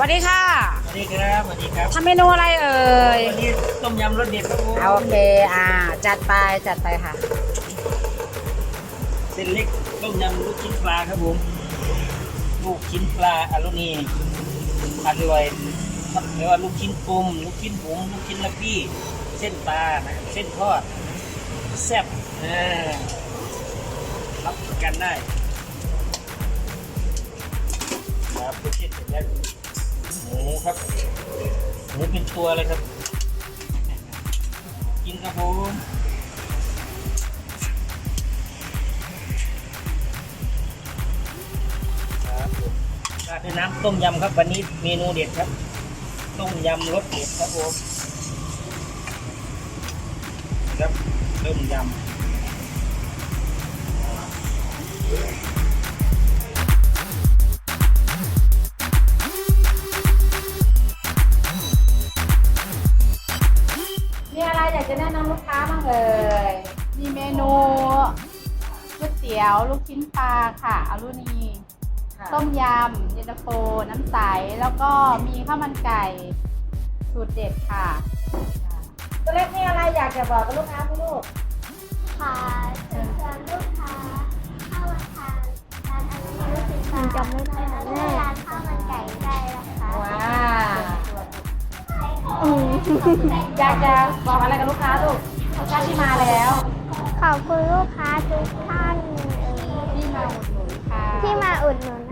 วัสดีค่ะสวัสดีครับสวัสดีครับทำเมนูอะไรเอ่ยวันนี้ต้มยำรสเด็ดครับผมเอาโอเคอ่าจัดไปจัดไปค่ะ เส้นเล็กต้มยำลูกชิ้นปลาครับผมลูกชิ้นปลาอรุณีอร่อยครับเรียกว่าลูกชิ้นกลมลูกชิ้นผงลูกชิ้นละพี่เส้นปลานะครับเส้นทอดแซ่บเออรับประกันได้ครับลูกชิ้น ครับหมูเป็นตัวเลยครับ กินครับผมครับผมราดด้วยน้ำต้มยำครับ วันนี้เมนูเด็ดครับ ต้มยำรสเด็ดครับผมครับต้มยำ อะไรอยากจะแนะนำลูกค้าบ้างเอ่ยมีเมนูก๋วยเตี๋ยวลูกชิ้นปลาค่ะอรุณี ต้มยำเย็นตาโฟ น้ำใส แล้วก็มีข้าวมันไก่สูตรเด็ดค่ะ ตัวเล็กมีอะไรอยากจะบอกกับลูกค้าไหมลูกค่ะ อยากจะบอกอะไรกับลูกค้าลูกลูกค้าที่มาแล้วขอบคุณลูกค้าทุกท่านที่มาอุดหนุนค่ะ ที่มาอุดหนุน